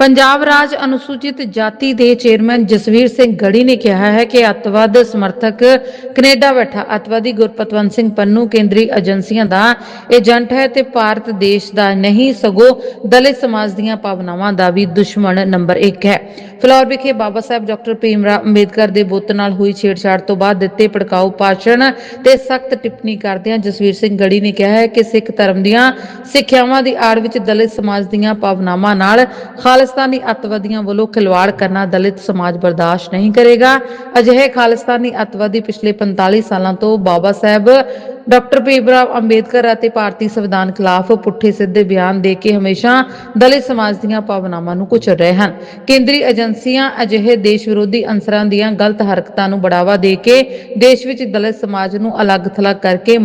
ਪੰਜਾਬ ਰਾਜ ਅਨੁਸੂਚਿਤ ਜਾਤੀ ਦੇ ਚੇਅਰਮੈਨ ਜਸਵੀਰ ਸਿੰਘ ਗੜੀ ਨੇ ਕਿਹਾ ਹੈ ਕਿ ਅੱਤਵਾਦ ਸਮਰਥਕ ਕੈਨੇਡਾ ਬੈਠਾ। ਅੱਤਵਾਦੀ ਗੁਰਪਤਵੰਤ ਸਿੰਘ ਪੰਨੂ ਕੇਂਦਰੀ ਏਜੰਸੀਆਂ ਦਾ ਏਜੰਟ ਹੈ ਤੇ ਭਾਰਤ ਦੇਸ਼ ਦਾ ਨਹੀਂ, ਸਗੋਂ ਦਲਿਤ ਸਮਾਜ ਦੀਆਂ ਭਾਵਨਾਵਾਂ ਦਾ ਵੀ ਦੁਸ਼ਮਣ ਨੰਬਰ 1 ਹੈ। ਫਲੋਰ ਵਿਖੇ ਬਾਬਾ ਸਾਹਿਬ ਡਾਕਟਰ ਭੀਮਰਾਵ ਅੰਬੇਦਕਰ ਦੇ ਬੁੱਤ ਨਾਲ ਹੋਈ ਛੇੜਛਾੜ ਤੋਂ ਬਾਅਦ ਦਿੱਤੇ ਭੜਕਾਊ ਭਾਸ਼ਣ ਤੇ ਸਖਤ ਟਿੱਪਣੀ ਕਰਦਿਆਂ ਜਸਵੀਰ ਸਿੰਘ ਗੜੀ ਨੇ ਕਿਹਾ ਹੈ ਕਿ ਸਿੱਖ ਧਰਮ ਦੀਆਂ ਸਿੱਖਿਆਵਾਂ ਦੀ ਆੜ ਵਿੱਚ ਦਲਿਤ ਸਮਾਜ ਦੀਆਂ ਭਾਵਨਾਵਾਂ ਨਾਲ ਖਾਲਿਸਤਾਨੀ ਅੱਤਵਾਦੀਆਂ ਵੱਲੋਂ ਖਿਲਵਾੜ ਕਰਨਾ ਦਲਿਤ ਸਮਾਜ ਬਰਦਾਸ਼ਤ ਨਹੀਂ ਕਰੇਗਾ। ਅਜਿਹੇ ਖਾਲਿਸਤਾਨੀ ਅੱਤਵਾਦੀ ਪਿਛਲੇ 45 ਸਾਲਾਂ ਤੋਂ ਬਾਬਾ ਸਾਹਿਬ, ਡਾਕਟਰ ਭੀਮਰਾਵ ਅੰਬੇਦਕਰ ਅਤੇ ਭਾਰਤੀ ਸੰਵਿਧਾਨ ਖਿਲਾਫ ਪੁੱਠੇ ਸਿੱਧੇ ਬਿਆਨ ਦੇ ਕੇ ਹਮੇਸ਼ਾ ਦਲਿਤ ਸਮਾਜ ਦੀਆਂ ਭਾਵਨਾਵਾਂ ਨੂੰ ਕੁਚਲ ਰਹੇ ਹਨ। ਕੇਂਦਰੀ ਏਜੰਸੀਆਂ ਅਜਿਹੇ ਦੇਸ਼ ਵਿਰੋਧੀ ਅੰਸਰਾਂ ਦੀਆਂ ਗਲਤ ਹਰਕਤਾਂ ਨੂੰ ਬੜਾਵਾ ਦੇ ਕੇ ਦੇਸ਼ ਵਿੱਚ ਦਲਿਤ ਸਮਾਜ ਨੂੰ ਅਲੱਗ-ਥਲੱਗ ਕਰਕੇ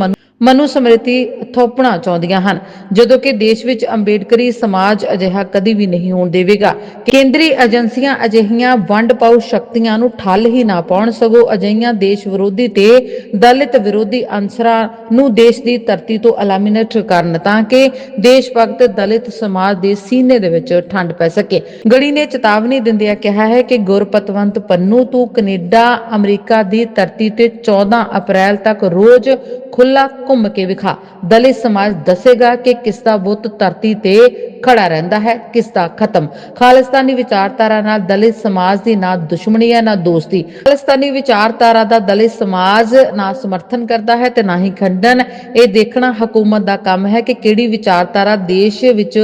ਮਨੂ ਸਮ੍ਰਿਤੀ ਥੋਪਣਾ ਚਾਹੁੰਦੀਆਂ ਹਨ। ਜਦੋਂ ਕਿ ਦੇਸ਼ ਵਿੱਚ ਅੰਬੇਡਕਰੀ ਸਮਾਜ ਅਜਿਹਾ ਕਦੀ ਵੀ ਨਹੀਂ ਹੋਣ ਦੇਵੇਗਾ। ਕੇਂਦਰੀ ਏਜੰਸੀਆਂ ਅਜਿਹੀਆਂ ਵੰਡ ਪਾਉ ਸ਼ਕਤੀਆਂ ਨੂੰ ਠੱਲ ਹੀ ਨਾ ਪਾਉਣ ਸਗੋਂ ਅਜਿਹੀਆਂ ਦੇਸ਼ ਵਿਰੋਧੀ ਤੇ ਦਲਿਤ ਵਿਰੋਧੀ ਅੰਸਰਾਂ ਨੂੰ ਦੇਸ਼ ਦੀ ਧਰਤੀ ਤੋਂ ਐਲੀਮੀਨੇਟ ਕਰਨ ਤਾਂ ਕਿ ਦੇਸ਼ ਭਗਤ ਦਲਿਤ ਸਮਾਜ ਦੇ ਸੀਨੇ ਦੇ ਵਿੱਚ ਠੰਡ ਪੈ ਸਕੇ। ਗੜੀ ਨੇ ਚੇਤਾਵਨੀ ਦਿੰਦਿਆਂ ਕਿਹਾ ਹੈ ਕਿ ਗੁਰਪਤਵੰਤ ਪੰਨੂ ਤੂੰ ਕੈਨੇਡਾ, ਅਮਰੀਕਾ ਦੀ ਧਰਤੀ ਤੇ 14 ਅਪ੍ਰੈਲ ਤੱਕ ਰੋਜ਼ ਖੁੱਲਾ ਘੁੰਮ ਕੇ ਵਿਖਾ। ਦਲਿਤ ਸਮਾਜ ਦੱਸੇਗਾ ਕਿ ਕਿਸ ਦਾ ਬੁੱਤ ਧਰਤੀ ਤੇ ਖੜਾ ਰਹਿੰਦਾ ਹੈ ਕਿਸ ਦਾ ਖਤਮ। ਖਾਲਿਸਤਾਨੀ ਵਿਚਾਰਧਾਰਾ ਨਾਲ ਦਲਿਤ ਸਮਾਜ ਦੀ ਨਾ ਦੁਸ਼ਮਣੀ ਹੈ, ਨਾ ਦੋਸਤੀ। ਖਾਲਿਸਤਾਨੀ ਵਿਚਾਰਧਾਰਾ ਦਾ ਦਲਿਤ ਸਮਾਜ ਨਾ ਸਮਰਥਨ ਕਰਦਾ ਹੈ ਤੇ ਨਾ ਹੀ ਖੰਡਨ। ਇਹ ਦੇਖਣਾ ਹਕੂਮਤ ਦਾ ਕੰਮ ਹੈ ਕਿ ਕਿਹੜੀ ਵਿਚਾਰਧਾਰਾ ਦੇਸ਼ ਵਿੱਚ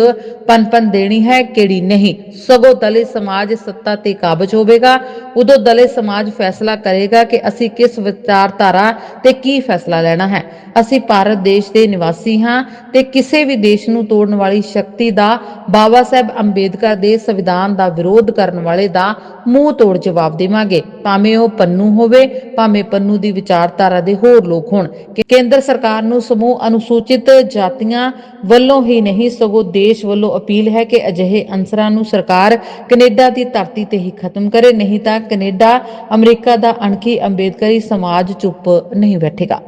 ਪਨਪਨ ਦੇਣੀ ਹੈ, ਕਿਹੜੀ ਨਹੀਂ। ਸਗੋਂ ਦਲਿਤ ਸਮਾਜ ਸੱਤਾ ਤੇ ਕਾਬਜ ਹੋਵੇਗਾ। ਉਦੋਂ ਦਲਿਤ ਸਮਾਜ ਫੈਸਲਾ ਕਰੇਗਾ ਕਿ ਅਸੀਂ ਕਿਸ ਵਿਚਾਰਧਾਰਾ ਤੇ ਕੀ ਫੈਸਲਾ ਲੈਣਾ ਹੈ। ਅਸੀਂ ਭਾਰਤ ਦੇਸ਼ ਦੇ ਨਿਵਾਸੀ ਹਾਂ ਤੇ ਕਿਸੇ ਵੀ ਦੇਸ਼ ਨੂੰ ਤੋੜਨ ਵਾਲੀ ਸ਼ਕਤੀ ਦਾ ਬਾਬਾ ਸਾਹਿਬ ਅੰਬੇਦਕਰ ਦੇ ਸੰਵਿਧਾਨ ਦਾ ਵਿਰੋਧ ਕਰਨ ਵਾਲੇ ਦਾ ਮੂੰਹ ਤੋੜ ਜਵਾਬ ਦੇਵਾਂਗੇ। ਭਾਵੇਂ ਉਹ ਪੰਨੂ ਹੋਵੇ, ਭਾਵੇਂ ਪੰਨੂ ਦੀ ਵਿਚਾਰਧਾਰਾ ਦੇ ਹੋਰ ਲੋਕ ਹੋਣ। ਕੇਂਦਰ ਸਰਕਾਰ ਨੂੰ ਸਮੂਹ ਅਨੁਸੂਚਿਤ ਜਾਤੀਆਂ ਵੱਲੋਂ ਹੀ ਨਹੀਂ, ਸਗੋਂ ਦੇਸ਼ ਵੱਲੋਂ ਅਪੀਲ ਹੈ ਕਿ ਅਜਿਹੇ ਅੰਸਰਾਂ ਨੂੰ ਸਰਕਾਰ ਕੈਨੇਡਾ ਦੀ ਧਰਤੀ ਤੇ ਹੀ ਖਤਮ ਕਰੇ, ਨਹੀਂ ਤਾਂ ਕੈਨੇਡਾ ਅਮਰੀਕਾ ਦਾ ਅਣਖੀ ਅੰਬੇਦਕਰੀ ਸਮਾਜ ਚੁੱਪ ਨਹੀਂ ਬੈਠੇਗਾ।